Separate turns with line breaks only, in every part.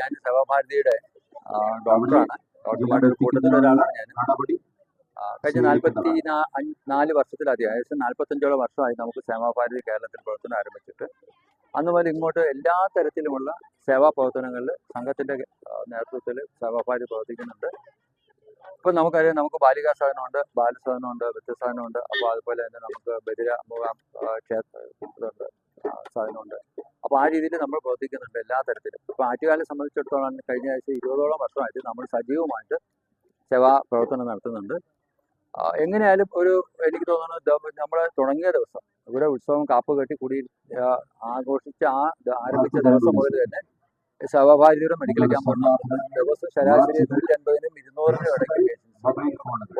ഞാൻ സേവാഭാരതിയുടെ ആ, ഡോക്ടറാണ് ഡോക്ടർമാരുടെ ഒരു കൂട്ടത്തിലൊരാളാണ് ഞാൻ കഴിഞ്ഞ നാൽപ്പത്തി നാല് വർഷത്തിലധികം ഏകദേശം നാൽപ്പത്തഞ്ചോളം വർഷമായി നമുക്ക് സേവാഭാരതി കേരളത്തിൽ പ്രവർത്തനം ആരംഭിച്ചിട്ട്. അന്ന് മുതൽ ഇങ്ങോട്ട് എല്ലാ തരത്തിലുമുള്ള സേവാ പ്രവർത്തനങ്ങളിൽ സംഘത്തിന്റെ നേതൃത്വത്തിൽ സേവാഭാരതി പ്രവർത്തിക്കുന്നുണ്ട്. ഇപ്പം നമുക്കറിയാം നമുക്ക് ബാലികാ സഹനമുണ്ട് ബാലസഹനമുണ്ട് വൃദ്ധസദനമുണ്ട് അപ്പോൾ അതുപോലെ തന്നെ നമുക്ക് ബദിര മുഖാം ക്ഷേത്ര സദനമുണ്ട് അപ്പോൾ ആ രീതിയിൽ നമ്മൾ പ്രവർത്തിക്കുന്നുണ്ട് എല്ലാ തരത്തിലും. ഇപ്പോൾ ആറ്റുകാലം സംബന്ധിച്ചിടത്തോളം കഴിഞ്ഞ ആഴ്ച ഇരുപതോളം വർഷമായിട്ട് നമ്മൾ സജീവമായിട്ട് സേവാ പ്രവർത്തനം നടത്തുന്നുണ്ട്. എങ്ങനെയായാലും ഒരു എനിക്ക് തോന്നുന്നു നമ്മൾ തുടങ്ങിയ ദിവസം ഇവിടെ ഉത്സവം കാപ്പ് കെട്ടി കുടി ആഘോഷിച്ച ആ ആരംഭിച്ച ദിവസം മുതൽ തന്നെ സേവാഭാരതിയുടെ മെഡിക്കൽ ക്യാമ്പ് ദിവസം ശരാശരി നൂറ്റി അൻപതിനും ഇരുന്നൂറിനും ഇടയ്ക്ക്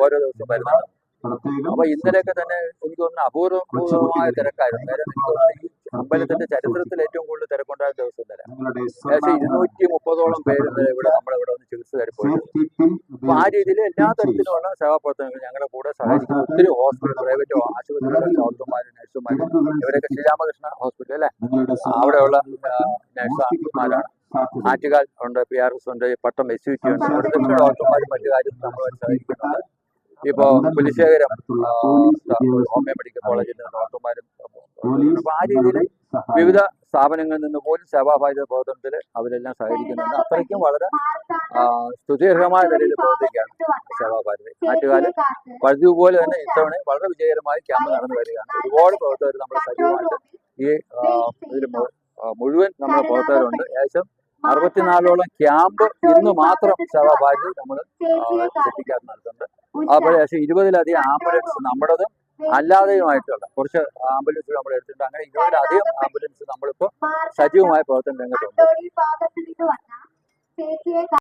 ഓരോ ദിവസം വരുന്നുണ്ട്.
പ്രത്യേകം
അപ്പൊ ഇന്നലെയൊക്കെ തന്നെ എനിക്ക് തോന്നുന്നു അപൂർവമായ തിരക്കായിരുന്നു. നേരം എനിക്ക് തോന്നുന്നു ഈ അമ്പലത്തിന്റെ ചരിത്രത്തിൽ ഏറ്റവും കൂടുതൽ തിരക്കുണ്ടായ ദിവസം ഇന്നലെ.
നിങ്ങളുടെ
ഏകദേശം ഇരുന്നൂറ്റി മുപ്പതോളം പേര് ഇന്നലെ ഇവിടെ നമ്മൾ ഇവിടെ വന്ന് ചികിത്സ തരപ്പോയി. അപ്പൊ ആ രീതിയിൽ എല്ലാ തരത്തിലുമുള്ള സേവാപ്രവർത്തനങ്ങൾ ഞങ്ങളുടെ കൂടെ സഹായിക്കുന്ന ഒത്തിരി ഹോസ്പിറ്റൽ പ്രൈവറ്റ് ആശുപത്രികളിലെ ഡോക്ടർമാരും നഴ്സുമാരും ഇവരൊക്കെ ശ്രീരാമകൃഷ്ണ ഹോസ്പിറ്റൽ അല്ലെ? അവിടെയുള്ള നഴ്സുമാരാണ് ആറ്റുകാൽ ഉണ്ട് പി ആർ എസ് ഉണ്ട് പട്ടം എസ് യു ടി ഉണ്ട്. ഇവിടുത്തെ ഡോക്ടർമാരും മറ്റു കാര്യം നമ്മൾ സഹായിക്കുന്നുണ്ട്. ഇപ്പോ പുലിശേഖരം ഹോമിയോ മെഡിക്കൽ കോളേജിന്റെ ഡോക്ടർമാരും അപ്പൊ ആ രീതിയിൽ വിവിധ സ്ഥാപനങ്ങളിൽ നിന്ന് പോലും സേവാഭാരത പ്രവർത്തനത്തിൽ അവരെല്ലാം സഹകരിക്കുന്നുണ്ട്. അത്രയ്ക്കും വളരെ സുദീർഘമായ നിലയിൽ പ്രവർത്തിക്കുകയാണ് സേവാഭാരതി ആറ്റുകാൽ പഴുതി പോലെ തന്നെ ഇത്തവണ വളരെ വിജയകരമായി ക്യാമ്പ് നടന്നു വരികയാണ്. ഒരുപാട് പ്രവർത്തകർ നമ്മുടെ സജീവമായിട്ട് ഈ ഇതിൽ മുഴുവൻ നമ്മുടെ പ്രവർത്തകരുണ്ട്. ഏകദേശം അറുപത്തിനാലോളം ക്യാമ്പ് ഇന്ന് മാത്രം സേവാഭാരതി നമ്മൾ എത്തിക്കാൻ നടത്തുന്നുണ്ട്. അപ്പോൾ ഏകദേശം ഇരുപതിലധികം ആംബുലൻസ് നമ്മുടേതും അല്ലാതെയുമായിട്ടുള്ള കുറച്ച് ആംബുലൻസ് നമ്മൾ എടുത്തിട്ടുണ്ട്. അങ്ങനെ ഇരുപതിലധികം ആംബുലൻസ് നമ്മളിപ്പോൾ സജീവമായ പ്രവർത്തന രംഗത്തുണ്ട്.